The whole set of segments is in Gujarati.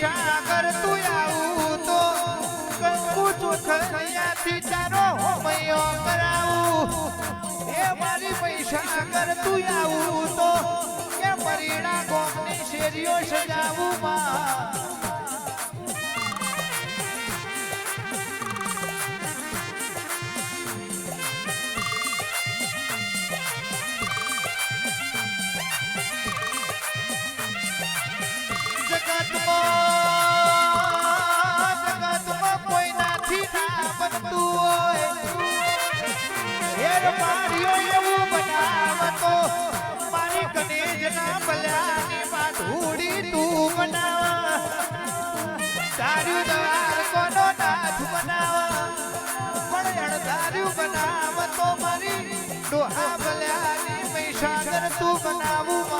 સાગર તું આવું તો કંકુ ચોથયાથી તારો હોમયો કરાવું એ મારી પૈસા કર તું આવું તો દરિયો સજાવું માં મારી કનેજ ના ભલ્યા ધૂડી તું બનાવા તારું દ્વાર કોનો નાથ બનાવા પણ અણધાર્યું બનાવ તો મારી ડોહા ભલ્યાની મૈસાગર તું બનાવું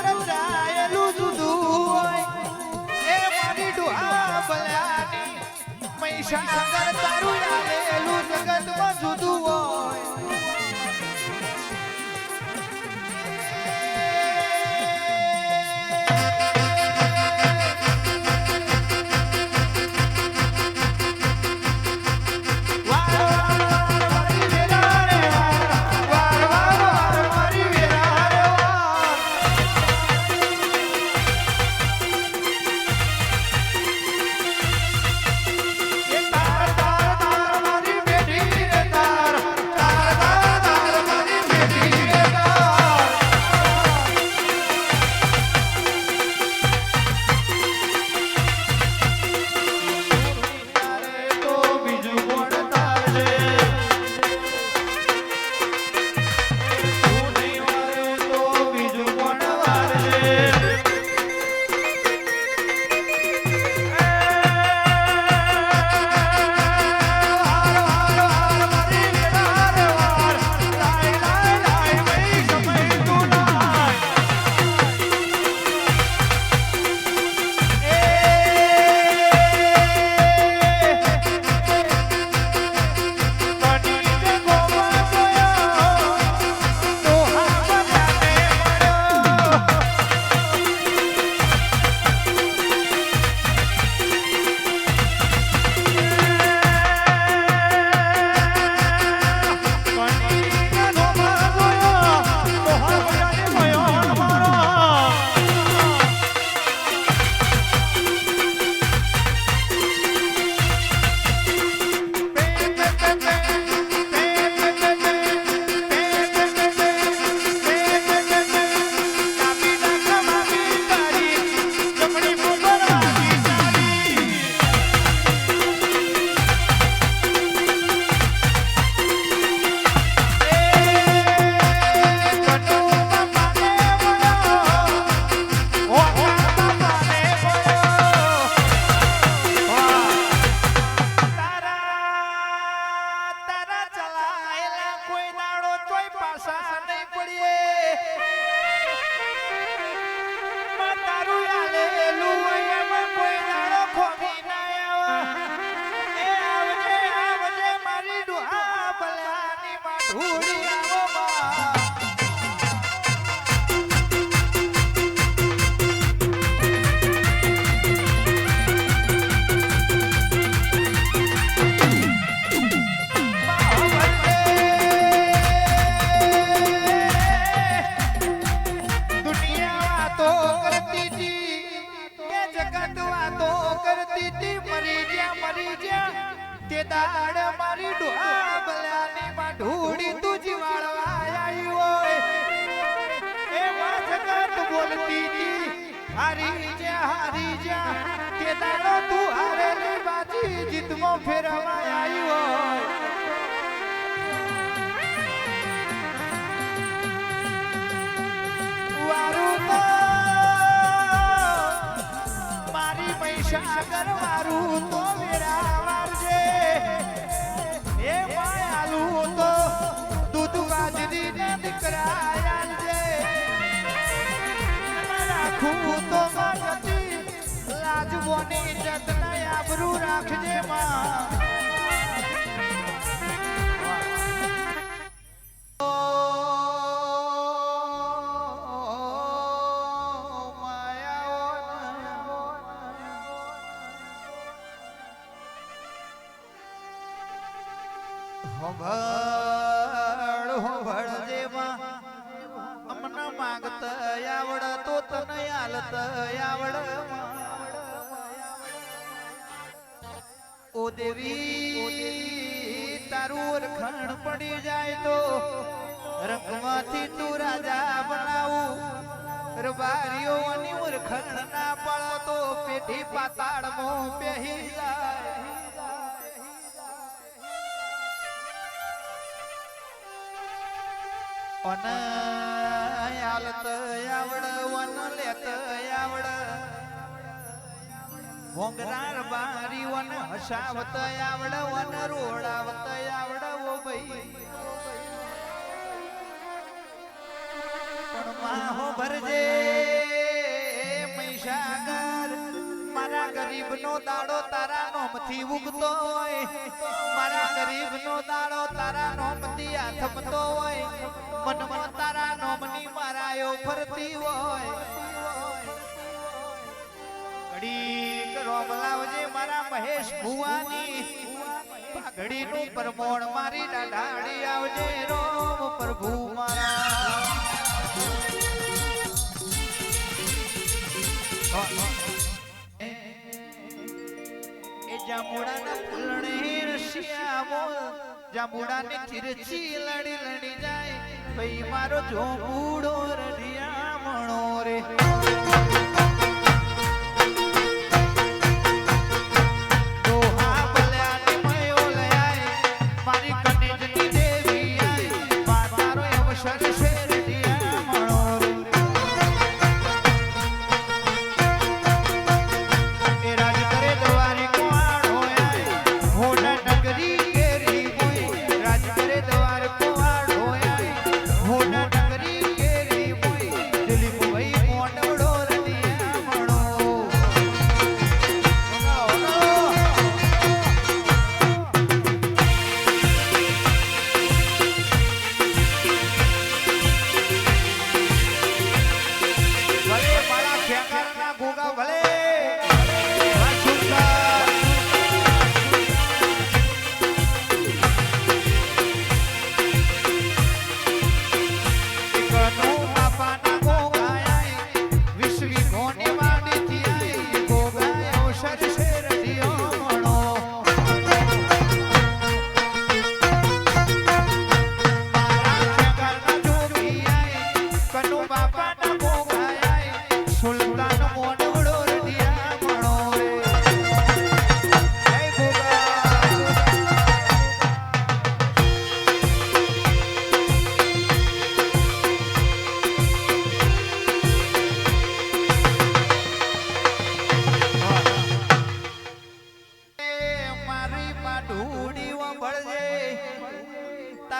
વિશાળ તારું આવેલું જગતમાં જુદું મરી જ્યા તે દાડ મારી ડોહા બલાની માં ઢૂડી તું જીવાળવા આવી હોય. એ વાસકત બોલતી તી હારી જ્યા હારી જ્યા, તે દાડ તું હારેલી બાજી જીતમો ફેરવા આવી હોય. મારી પૈસા કરવારું તો રાખજે માં. હોભળ હોભળ જેમાં અમને તને આલત આવડ દેવી, તારું ઓળખણ પડી જાય તો રંગમાંથી તું રાજા બનાવું. રબારીઓ ની ઓળખણ ના પડે તો પેઢી પાતાળમાં પહેરી જાય. અન આવડ, વન લેત આવડ. ભોંગરાર બારી વન હસાવત આવડ, વન રોડાવત આવડ, ઓ ભાઈ. પણ માહો ભરજે, મહીસાગર, મારા ગરીબ નો દાડો તારા નોમથી ઉગતો હોય. મારા ગરીબ નો દાડો તારા નોમથી આથમતો હોય. મન મન તારા નોમની મારાયો ફરતી હોય. ઘડીક રોમ લાવજે મારા મહેશ ભુવાની. ઘડીનું પરમોણ મારી દાઢાડી આવજે, રોમ પ્રભુ મારા. એ જાંબુડાના ફૂલણે રશિયામો જાંબુડાને ચીરચી લડી લડી જાય. ભાઈ મારો જોબુડો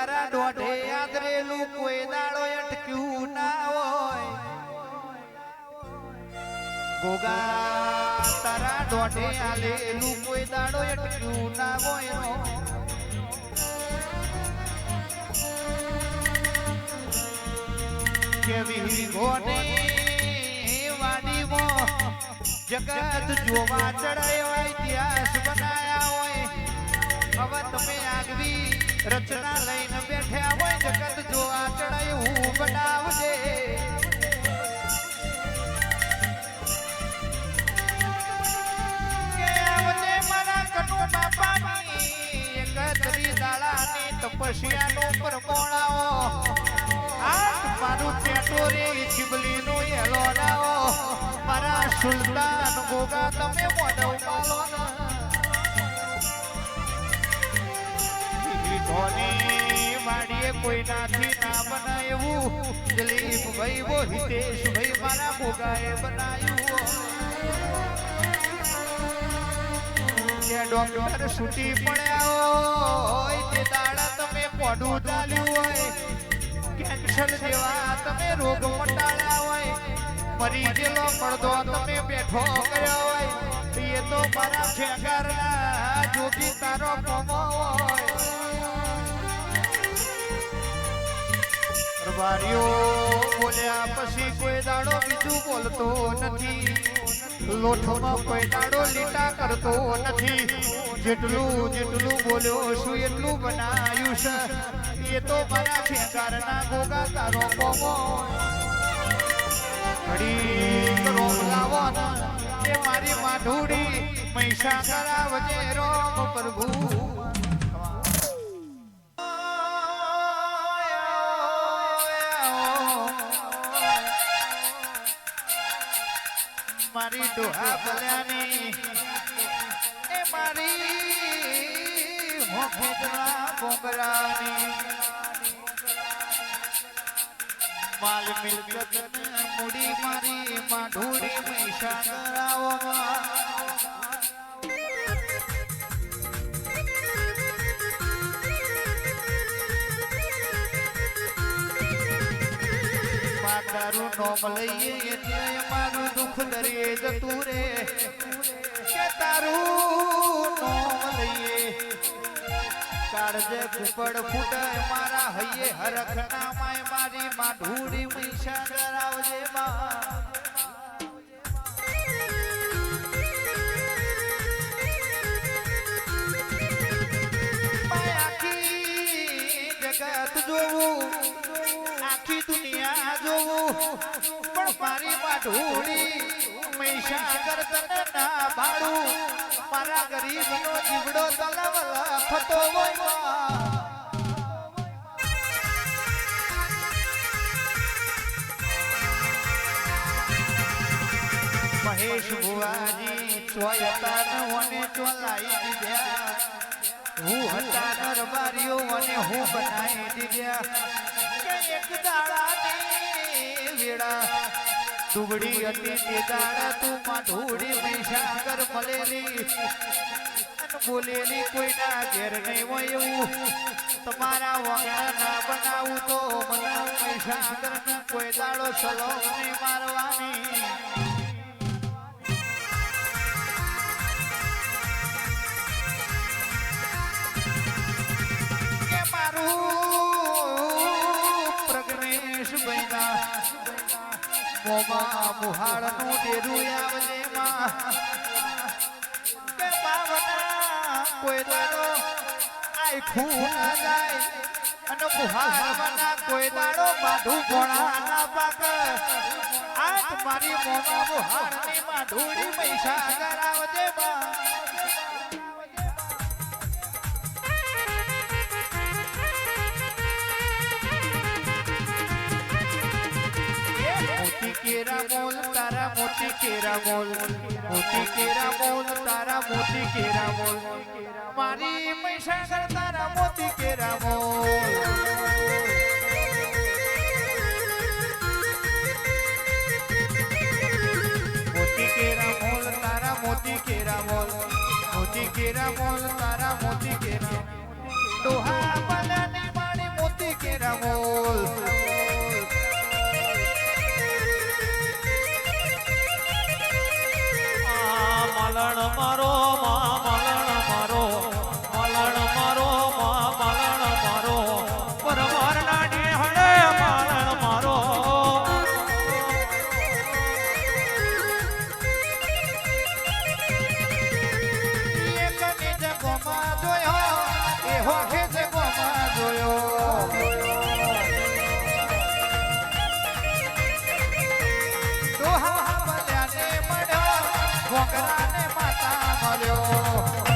તારા દોઢે આદરેલું કોઈ દાડો અટક્યું ના હોય. ગોગા, તારા દોઢે આલેલું કોઈ દાડો અટક્યું ના હોય. કેવી ગોની વાડીમાં જગત જોવા ચડાયો, ઇતિહાસ બનાયા હોય. હવે તમે આગવી રચના લઈને બેઠ્યા હોય ધોની કોઈનાથી કોઈ નાથી ના બનાવ્યું દિલીપ ભાઈ વો, હિતેશ ભાઈ મારા ભોગાએ બનાવ્યું જે ડોક્ટર છૂટી પડ્યા હોય, તે દાડા તમે પોડું ચાલ્યું હોય. કેન્સર જેવા તમે રોગ મટાડ્યા હોય. મરી ગયેલો પડદો તમે બેઠો કર્યો હોય. એ તો મારા ફેંગારના જોગી તારો કમો હોય. રબારીઓ બોલ્યા, પછી કોઈ દાડો બીજું બોલતો નથી. લોઠોમાં કોઈ દાડો લીટા કરતો નથી. જેટલું જેટલું બોલ્યો છું એટલું બનાવ્યું છે. એ તો મારા ફેંગારના ગોગા તારો કોમો. ઘડી કરો લાવો એ મારી માઢુડી. મૈસા કરાવજે રોમ પ્રભુ. મારી ડોહા ભલ્યાની એ મારી હોફેદરા બોંગરાની માલ મિલકત મૂડી મારી માઢુડી મૈસા કરાવવામાં માતારું નોમ લઈએ એટલે મારું દુઃખ દરે જતું રે કે તારું નોમ લઈએ કાળજે કુપડ ફૂટે મારા હૈયે હરખ ના માય મારી માઢુડી મૈસા કરાવજે માં જગત જોવું? મારી માઢુડી મહીસાગર તને ના ભાડું, મારા ગરીબનો જીવડો તલવલ થતો હોય. મહેશ ભુવાજી ચોયતા મને ચોલાઈ દીધ્યા હું હતા નરબારીઓ મને હું બનાવી દીધ્યા એક દાડાની વેળા દુબડી હતી તે દાડા તું માઢુડી મહીસાગર મળેલી. અને બોલેલી, કોઈના ઘેર નહીં હોય એવું તમારા વગર ના બનાવું તો મને મહીસાગર કોઈ દાડો સલો નહીં મારવાની. મોમાં મુહાળનું ડેરું આવજે માં. કે બાવના કોઈ દાડો આખું ના જાય. અને મુહાળવાના કોઈ દાડો માઢું ભોળા ના પાક. આજ મારી મોમાં મુહાળની માઢુડી પૈસા કરાવજે મોતી કેરા મોલ મોતી કેરા મોલ તારા મોતી કેરા મોલ મારી મહીસાગર તારા મોતી કેરા મોલ મોતી કેરા મોલ તારા મોતી કેરા મોલ મોતી કેરા મોલ મારો મા મલણ મારો મલણ મારો, મા મલણ મારો, પરમારના ડેહડે મલણ મારો. એક નીચ ગોમાં જોયો એ હોઠે છે ગોમાં જોયો. બલ્યાને Mario.